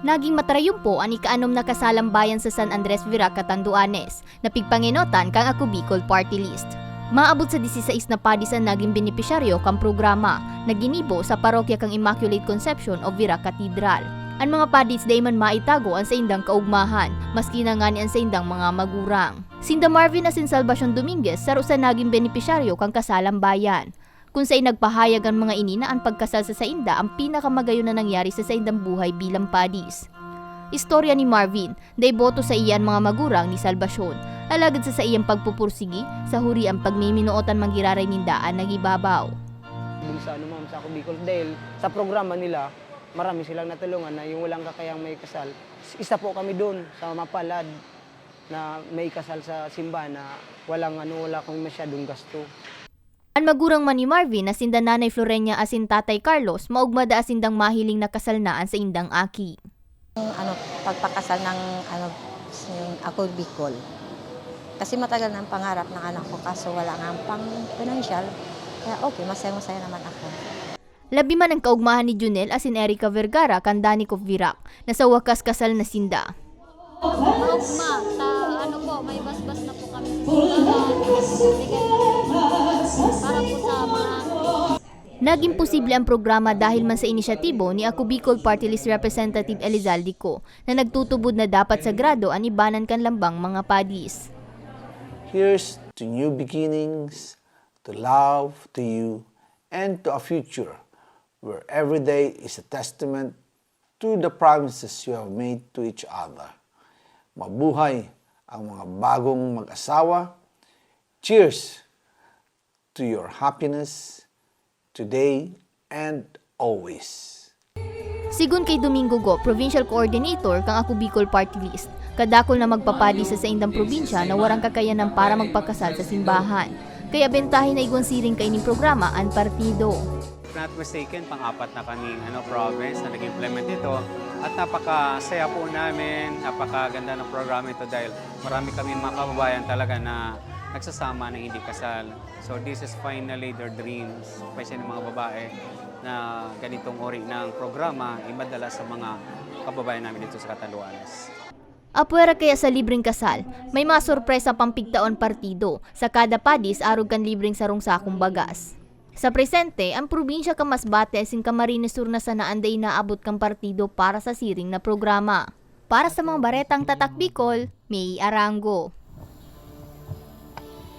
Naging matrayumpo ang ikaanom na kasalang bayan sa San Andres Virac, Catanduanes, na pigpanginotan kang ako Bicol Party List. Maabot sa 16 na padis ang naging benepisyaryo kang programa na ginibo sa parokya kang Immaculate Conception of Virac Cathedral. Ang mga padis day man maitago ang sa indang kaugmahan, maski na nga ni sa indang mga magurang. Sinda Marvin asin Salvacion Dominguez saro sa naging benepisyaryo kang kasalang bayan kung sa'y nagpahayag ang mga ini ang pagkasal sa Sainda ang pinakamagayon na nangyari sa Saindang buhay bilang padis. Istorya ni Marvin, day boto sa iyan mga magurang ni Salvasyon, alagad sa sa iyang pagpupursigi, sa huri ang pagmiminuotan manggiraray nindaan nagibabaw. dun sa ano ma'am, sa ako Bicol. Dahil sa programa nila, marami silang natulungan na yung walang kakayang may kasal. Isa po kami doon sa mapalad na may kasal sa simbahan na walang ano, wala kami masyadong gasto. Ang magurang man ni Marvin na sinda nanay Florenia asin tatay Carlos, maugmada asindang mahiling na kasalnaan sa indang aki. Yung, ano, pagpakasal ng ano, yung ako Bicol. Kasi matagal ang pangarap ng anak ko kaso wala nga ang pang financial. Kaya okay, masaya-masaya naman ako. Labi man ang kaugmahan ni Junel asin Erica Vergara kan Danikov Virac, na sa wakas kasal na sinda. Ugma, ta ano po, may basbas na po kami sa Naging posible ang programa dahil man sa inisyatibo ni Ako Bicol Party List Representative Elizalde Co na nagtutubod na dapat sagrado ang ibanan kan lambang mga padis. Here's to new beginnings, to love, to you, and to a future where every day is a testament to the promises you have made to each other. Mabuhay ang mga bagong mag-asawa. Cheers to your happiness today and always. Sigun kay Domingo Go, Provincial Coordinator kang Ako Bicol Party List, kadakol na magpapadi sa saindang probinsya na warang kakayanan para magpakasal sa simbahan. Kaya bentahin na igwan siring kaining programa ang partido. If not mistaken, pang-apat na kaming ano, province na nag-implement ito. At napakasaya po namin, napakaganda ng programa ito dahil marami kami mga kababayan talaga na nagsasama ng hindi kasal. So this is finally their dreams, especially ng mga babae na ganitong uri ng programa imadala sa mga kababayan namin dito sa Catanduanes. Apwera kaya sa libreng kasal, may mga sorpresa pang pigtaon partido. Sa kada padis, arog kan libreng sarong sakong bagas. Sa presente, ang probinsya Kamasbate sin Camarines Sur na sa naanday naabot kang partido para sa siring na programa. Para sa mga baretang tatak Bicol, May Arango.